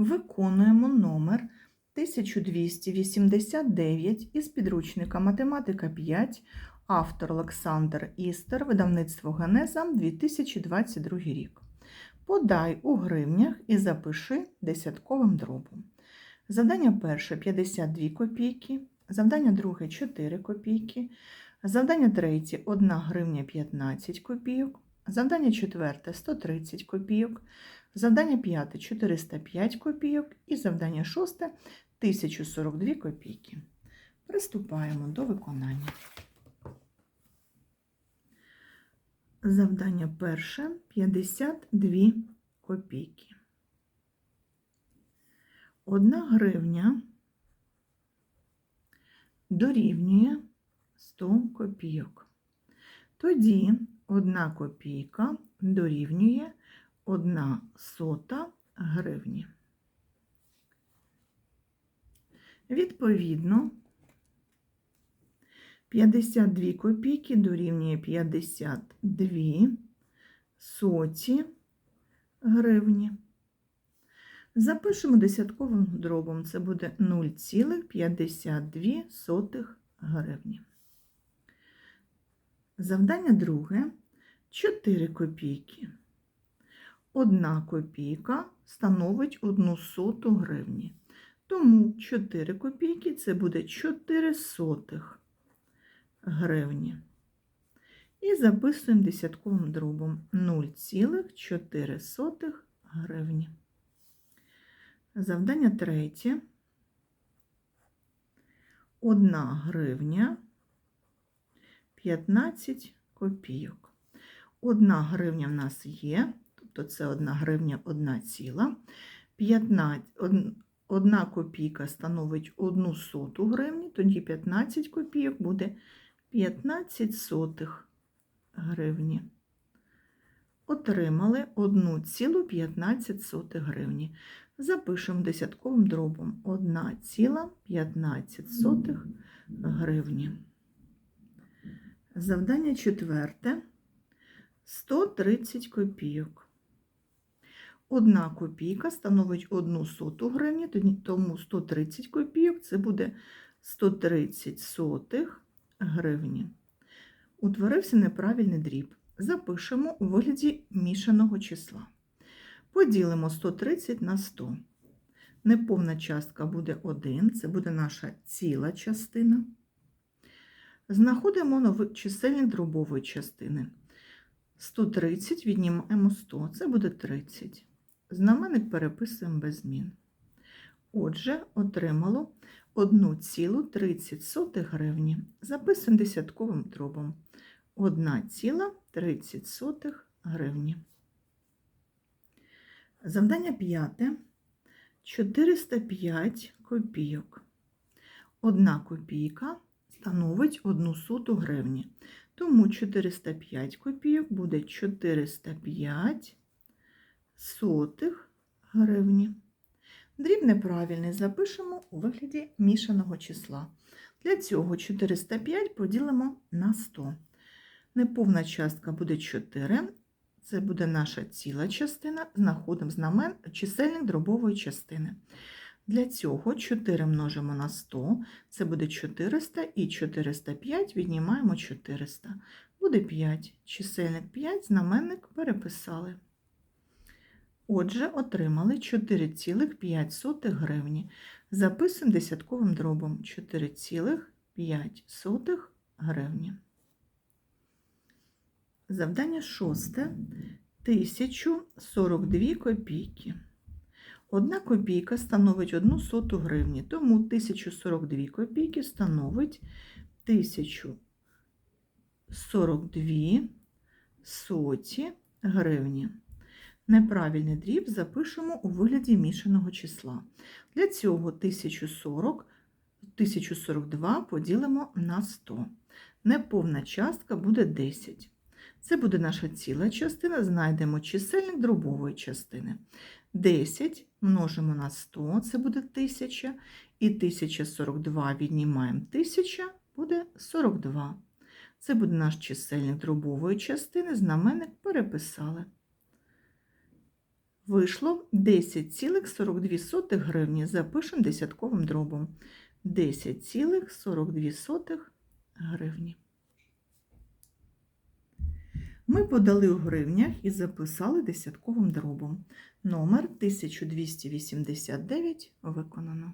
Виконуємо номер 1289 із підручника Математика 5, автор Олександр Істер, видавництво Генеза 2022 рік. Подай у гривнях і запиши десятковим дробом. Завдання перше 52 копійки, завдання друге 4 копійки, завдання третє 1 гривня 15 копійок, завдання четверте 130 копійок, завдання п'яте 405 копійок і завдання шосте 1042 копійки. Приступаємо до виконання. Завдання перше 52 копійки. Одна гривня дорівнює 100 копійок. Тоді одна копійка дорівнює 1 сота гривні. Відповідно, 52 копійки дорівнює 52 соті гривні. Запишемо десятковим дробом. Це буде 0,52 гривні. Завдання друге 4 копійки. Одна копійка становить 1 соту гривні. Тому 4 копійки це буде 4 сотих гривні. І записуємо десятковим дробом 0,4 гривні. Завдання третє. 1 гривня 15 копійок. 1 гривня в нас є, тобто це 1 гривня 1 ціла. 15, 1 копійка становить 1 соту гривні, тоді 15 копійок буде 15 сотих гривні. Отримали 1,15 гривні. Запишемо десятковим дробом 1,15 гривні. Завдання четверте 130 копійок. Одна копійка становить 1 соту гривні, тому 130 копійок це буде 130 сотих гривні. Утворився неправильний дріб. Запишемо у вигляді мішаного числа. Поділимо 130 на 100. Неповна частка буде 1, це буде наша ціла частина. Знаходимо новий чисельник дробової частини. 130 віднімаємо 100, це буде 30. Знаменник переписуємо без змін. Отже, отримало 1,30 гривні. Записуємо десятковим дробом. 1,30 гривні. Завдання п'яте 405 копійок. Одна копійка становить 1 соту гривні. Тому 405 копійок буде 405 сотих гривні. Дріб неправильний запишемо у вигляді мішаного числа. Для цього 405 поділимо на 100. Неповна частка буде 4, це буде наша ціла частина, знаходимо знамен чисельник дробової частини. Для цього 4 множимо на 100, це буде 400 і 405 віднімаємо 400. Буде 5. Чисельник 5, знаменник переписали. Отже, отримали 4,5 гривні. Записуємо десятковим дробом 4,5 гривні. Завдання шосте 1042 копійки. Одна копійка становить 1 соту гривні, тому 1042 копійки становить 1042 соті гривні. Неправильний дріб запишемо у вигляді мішаного числа. Для цього 1040, 1042 поділимо на 100. Неповна частка буде 10. Це буде наша ціла частина, знайдемо чисельник дробової частини. 10 множимо на 100, це буде 1000, і 1042 віднімаємо 1000, буде 42. Це буде наш чисельник дробової частини, знаменник переписали. Вийшло 10,42 гривні. Запишемо десятковим дробом. 10,42 гривні. Ми подали у гривнях і записали десятковим дробом. Номер 1289 виконано.